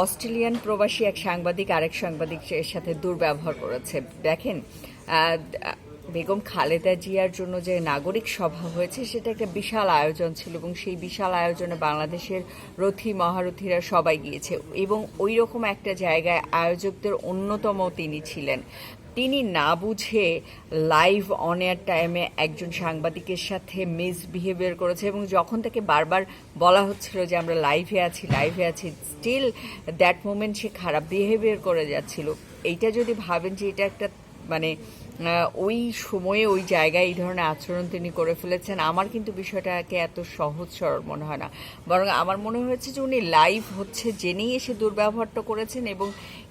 Australian প্রবাসী এক সাংবাদিক আরেক সাংবাদিকের সাথে দুর্ব্যবহার করেছে। দেখেন বেগম খালেদা জিয়ার জন্য যে নাগরিক সভা হয়েছে, সেটা একটা বিশাল আয়োজন ছিল এবং সেই বিশাল আয়োজনে বাংলাদেশের রথি মহারথীরা সবাই গিয়েছে এবং ওই রকম একটা জায়গায় আয়োজকদের অন্যতম তিনি ছিলেন। তিনি না বুঝে লাইভ অন এয়ার টাইমে একজন সাংবাদিকের সাথে মিসবিহেভিয়ার করেছে এবং যখন তাকে বারবার বলা হচ্ছিল যে আমরা লাইভে আছি লাইভে আছি স্টিল দ্যাট মোমেন্ট সে খারাপ বিহেভিয়ার করে যাচ্ছিল। এইটা যদি ভাবেন যে এটা একটা মানে ওই সময়ে, ওই জায়গায় এই ধরনের আচরণ তিনি করে ফেলেছেন, আমার কিন্তু বিষয়টাকে এত সহজ, সরল মনে হয় না। বরং আমার মনে হয়েছে যে উনি লাইভ হচ্ছে জেনেই এসে দুর্ব্যবহারটা করেছেন এবং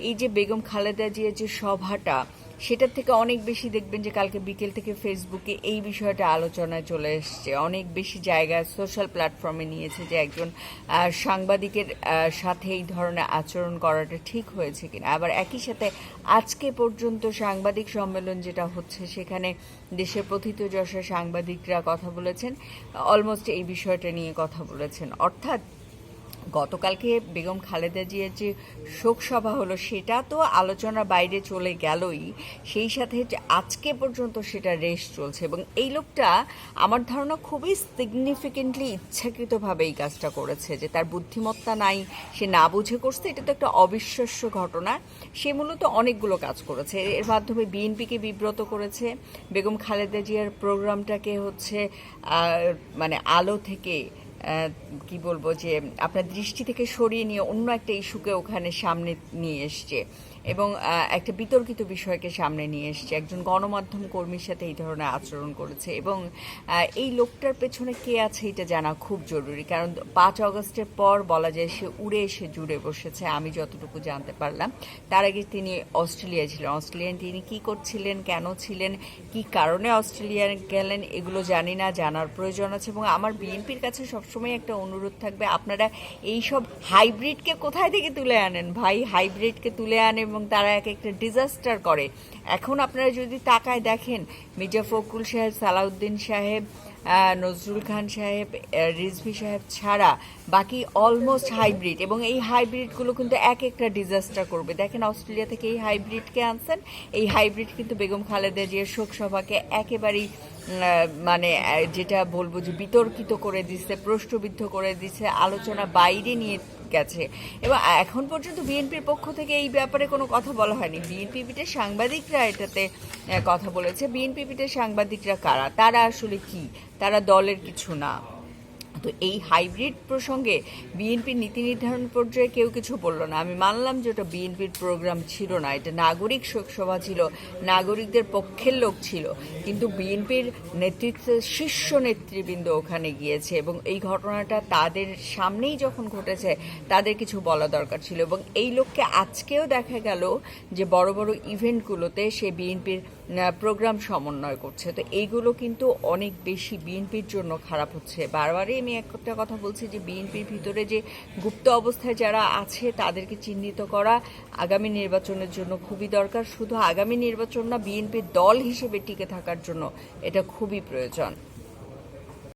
এই যে বেগম খালেদা জিয়ার যে সভাটা সেটার থেকে অনেক বেশি দেখবেন যে কালকে বিকেল থেকে ফেসবুকে এই বিষয়টা আলোচনায় চলে এসছে। অনেক বেশি জায়গায় সোশ্যাল প্ল্যাটফর্মে নিয়েছে যে একজন সাংবাদিকের সাথে এই ধরনের আচরণ করাটা ঠিক হয়েছে কিনা। আবার একই সাথে আজকে পর্যন্ত সাংবাদিক সম্মেলন যেটা হচ্ছে, সেখানে দেশের প্রথিত প্রথিতযশা সাংবাদিকরা কথা বলেছেন অলমোস্ট এই বিষয়টা নিয়ে কথা বলেছেন। অর্থাৎ গতকালকে বেগম খালেদা জিয়ার যে শোকসভা হলো, সেটা তো আলোচনার বাইরে চলে গেলই। সেই সাথে আজকে পর্যন্ত সেটা রেস চলছে এবং এই লোকটা আমার ধারণা খুবই সিগনিফিকেন্টলি ইচ্ছাকৃতভাবে এই কাজটা করেছে, যে তার বুদ্ধিমত্তা নাই, সে না বুঝে করছে, এটা তো একটা অবিশ্বাস্য ঘটনা। সে মূলত অনেকগুলো কাজ করেছে। এর মাধ্যমে বিএনপিকে বিব্রত করেছে, বেগম খালেদা জিয়ার প্রোগ্রামটাকে হচ্ছে মানে আলো থেকে কি বলব যে, আপনার দৃষ্টি থেকে সরিয়ে নিয়ে অন্য একটা ইস্যুকে ওখানে সামনে নিয়ে এসছে এবং একটা বিতর্কিত বিষয়কে সামনে নিয়ে এসছে। একজন গণমাধ্যম কর্মীর সাথে এই ধরনের আচরণ করেছে এবং এই লোকটার পেছনে কে আছে এটা জানা খুব জরুরি। কারণ পাঁচ অগস্টের পর বলা যায় সে উড়ে এসে জুড়ে বসেছে, আমি যতটুকু জানতে পারলাম। তার আগে তিনি অস্ট্রেলিয়ায় ছিলেন। অস্ট্রেলিয়ান তিনি কি করছিলেন, কেন ছিলেন, কি কারণে অস্ট্রেলিয়া গেলেন, এগুলো জানি না, জানার প্রয়োজন আছে এবং আমার বিএনপির কাছে সবসময় একটা অনুরোধ থাকবে। আপনারা এই সব হাইব্রিডকে কোথায় থেকে তুলে আনেন? ভাই, হাইব্রিডকে তুলে আনে এবং তারা এক একটা ডিজাস্টার করে। এখন আপনারা যদি তাকায় দেখেন, মির্জা ফখরুল সাহেব, সালাউদ্দিন সাহেব নজরুল খান সাহেব রিজভি সাহেব ছাড়া বাকি অলমোস্ট হাইব্রিড এবং এই হাইব্রিডগুলো কিন্তু এক একটা ডিজাস্টার করবে। দেখেন অস্ট্রেলিয়া থেকে এই হাইব্রিডকে আনছেন। এই হাইব্রিড কিন্তু বেগম খালেদা জিয়ার শোকসভাকে একেবারেই মানে যেটা বলব যে বিতর্কিত করে দিচ্ছে, প্রশ্নবিদ্ধ করে দিচ্ছে, আলোচনা বাইরে নিয়ে গেছে। এবং এখন পর্যন্ত বিএনপির পক্ষ থেকে এই ব্যাপারে কোনো কথা বলা হয়নি। বিএনপি পিঠে সাংবাদিকরা এটাতে কথা বলেছে। বিএনপি পিঠে সাংবাদিকরা কারা? তারা আসলে কি? তারা দলের কিছু না। তো এই হাইব্রিড প্রসঙ্গে বিএনপির নীতি নির্ধারণ পর্যায়ে কেউ কিছু বলল না। আমি মানলাম যে ওটা বিএনপির প্রোগ্রাম ছিল না। এটা নাগরিক শোকসভা ছিল, নাগরিকদের পক্ষের লোক ছিল। কিন্তু বিএনপির নেতৃত্বের শীর্ষ নেতৃবৃন্দ ওখানে গিয়েছে এবং এই ঘটনাটা তাদের সামনেই যখন ঘটেছে, তাদের কিছু বলা দরকার ছিল এবং এই লোককে আজকেও দেখা গেল যে বড় বড় ইভেন্টগুলোতে সে বিএনপির প্রোগ্রাম সমন্বয় করছে। তো এইগুলো কিন্তু অনেক বেশি বিএনপির জন্য খারাপ হচ্ছে। বারবারই আমি একটা কথা বলছি যে বিএনপির ভিতরে যে গুপ্ত অবস্থায় যারা আছে, তাদেরকে চিহ্নিত করা আগামী নির্বাচনের জন্য খুবই দরকার। শুধু আগামী নির্বাচন না বিএনপির দল হিসেবে টিকে থাকার জন্য এটা খুবই প্রয়োজন।